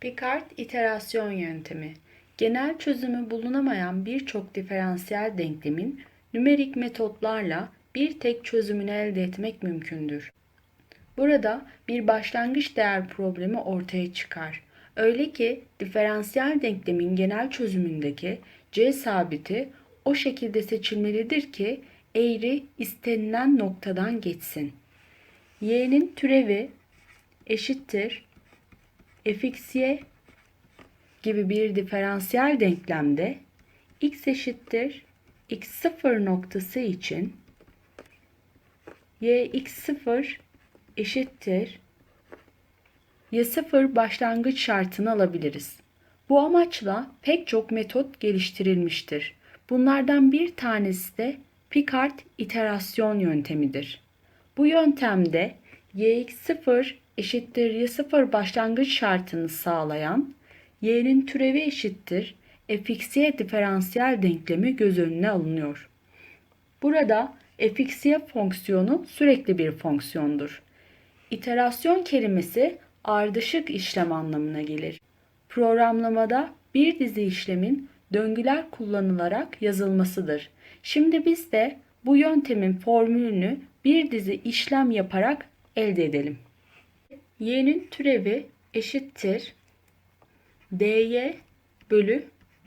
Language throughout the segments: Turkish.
Picard iterasyon yöntemi genel çözümü bulunamayan birçok diferansiyel denklemin nümerik metotlarla bir tek çözümünü elde etmek mümkündür. Burada bir başlangıç değer problemi ortaya çıkar. Öyle ki diferansiyel denklemin genel çözümündeki c sabiti o şekilde seçilmelidir ki eğri istenilen noktadan geçsin. y'nin türevi eşittir fxy gibi bir diferansiyel denklemde x eşittir x0 noktası için y x0 eşittir y0 başlangıç şartını alabiliriz. Bu amaçla pek çok metot geliştirilmiştir. Bunlardan bir tanesi de Picard iterasyon yöntemidir. Bu yöntemde yx0 eşittir y0 başlangıç şartını sağlayan y'nin türevi eşittir fxy diferansiyel denklemi göz önüne alınıyor. Burada fxy fonksiyonu sürekli bir fonksiyondur. İterasyon kelimesi ardışık işlem anlamına gelir. Programlamada bir dizi işlemin döngüler kullanılarak yazılmasıdır. Şimdi biz de bu yöntemin formülünü bir dizi işlem yaparak elde edelim. y'nin türevi eşittir dy bölü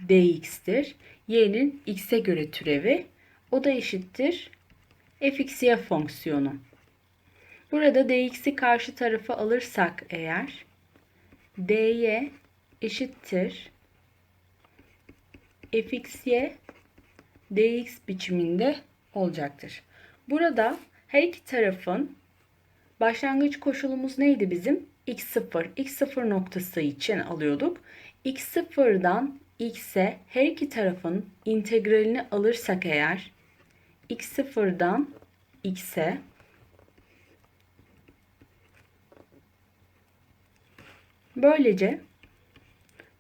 dx'tir. y'nin x'e göre türevi o da eşittir fxy fonksiyonu. Burada dx'i karşı tarafa alırsak eğer dy eşittir fxy dx biçiminde olacaktır. Burada her iki tarafın başlangıç koşulumuz neydi bizim? x0. x0 noktası için alıyorduk. x0'dan x'e her iki tarafın integralini alırsak eğer x0'dan x'e böylece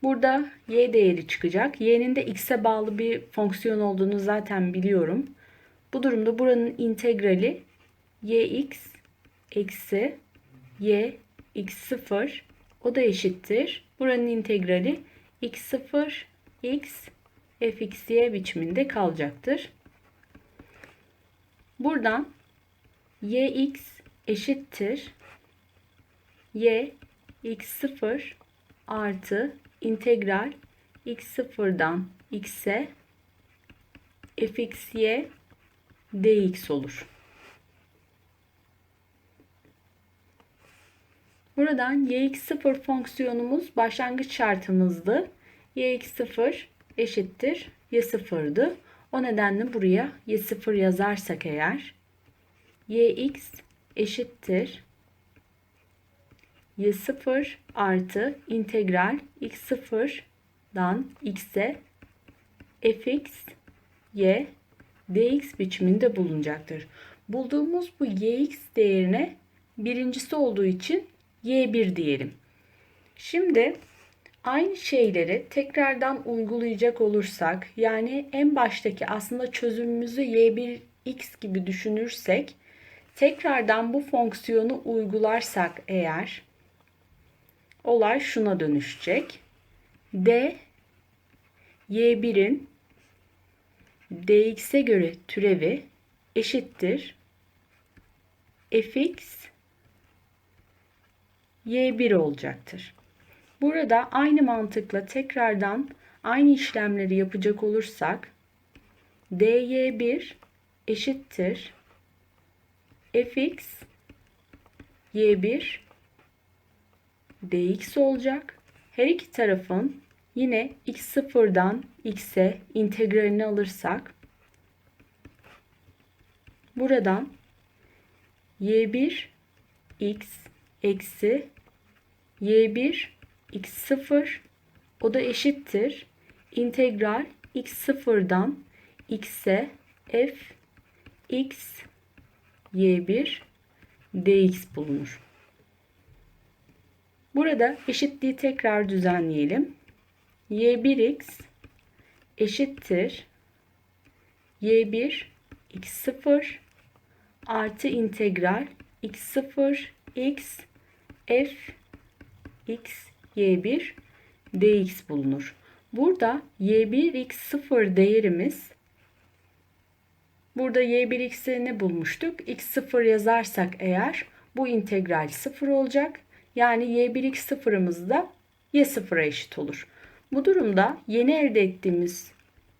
burada y değeri çıkacak. y'nin de x'e bağlı bir fonksiyon olduğunu zaten biliyorum. Bu durumda buranın integrali yx eksi y x0 o da eşittir. Buranın integrali x0 x fxy biçiminde kalacaktır. Buradan yx eşittir y x0 artı integral x0'dan x'e fxy dx olur. Buradan yx0 fonksiyonumuz başlangıç şartımızdı. yx0 eşittir y0'dı. O nedenle buraya y0 yazarsak eğer yx eşittir y0 artı integral x0'dan x'e fx y dx biçiminde bulunacaktır. Bulduğumuz bu yx değerine birincisi olduğu için y1 diyelim. Şimdi aynı şeyleri tekrardan uygulayacak olursak yani en baştaki aslında çözümümüzü y1x gibi düşünürsek tekrardan bu fonksiyonu uygularsak eğer olay şuna dönüşecek. d y1'in dx'e göre türevi eşittir fx y1 olacaktır. Burada aynı mantıkla tekrardan aynı işlemleri yapacak olursak dy1 eşittir fx y1 dx olacak. Her iki tarafın yine x0'dan x'e integralini alırsak buradan y1 x eksi y1 x0 o da eşittir integral x0'dan x'e f x y1 dx bulunur. Burada eşitliği tekrar düzenleyelim. y1x eşittir y1 x0 artı integral x0 x f x y1 dx bulunur. Burada y1 x0 değerimiz burada y1 x'i ne bulmuştuk? x0 yazarsak eğer bu integral 0 olacak. Yani y1 x sıfırımız da y sıfıra eşit olur. Bu durumda yeni elde ettiğimiz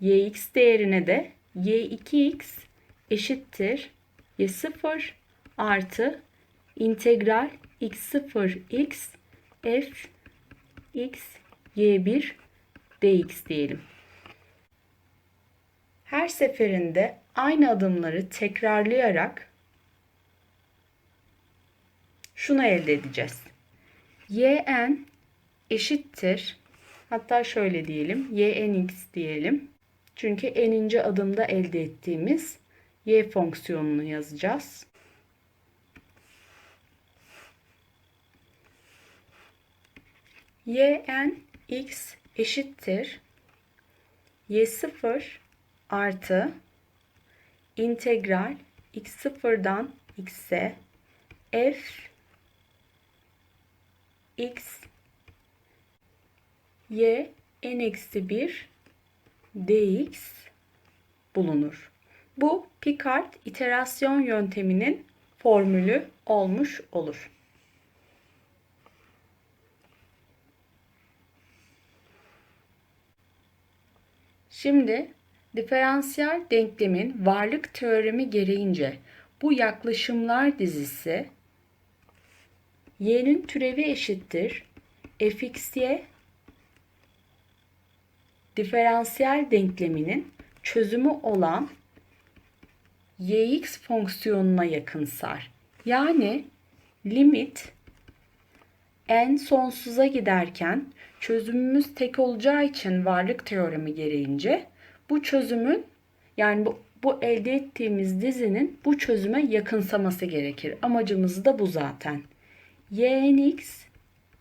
yx değerine de y2x eşittir y0 artı integral x0 x f x y1 dx diyelim. Her seferinde aynı adımları tekrarlayarak şunu elde edeceğiz. Yn eşittir hatta şöyle diyelim ynx diyelim. Çünkü n'inci adımda elde ettiğimiz y fonksiyonunu yazacağız. yn x eşittir y0 artı integral x0'dan x'e f x y n eksi 1 dx bulunur. Bu Picard iterasyon yönteminin formülü olmuş olur. Şimdi diferansiyel denklemin varlık teoremi gereğince bu yaklaşımlar dizisi y'nin türevi eşittir fxy diferansiyel denkleminin çözümü olan yx fonksiyonuna yakınsar. Yani limit n sonsuza giderken çözümümüz tek olacağı için varlık teoremi gereğince bu çözümün yani bu, bu elde ettiğimiz dizinin bu çözüme yakınsaması gerekir. Amacımız da bu zaten. Ynx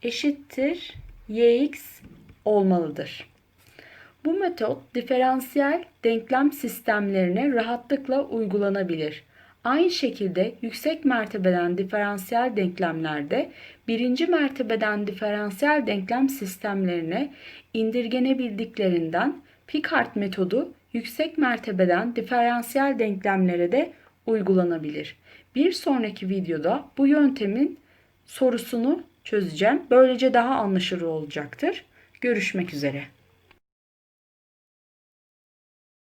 eşittir yx olmalıdır. Bu metot diferansiyel denklem sistemlerine rahatlıkla uygulanabilir. Aynı şekilde yüksek mertebeden diferansiyel denklemlerde birinci mertebeden diferansiyel denklem sistemlerine indirgenebildiklerinden Picard metodu yüksek mertebeden diferansiyel denklemlere de uygulanabilir. Bir sonraki videoda bu yöntemin sorusunu çözeceğim. Böylece daha anlaşılır olacaktır. Görüşmek üzere.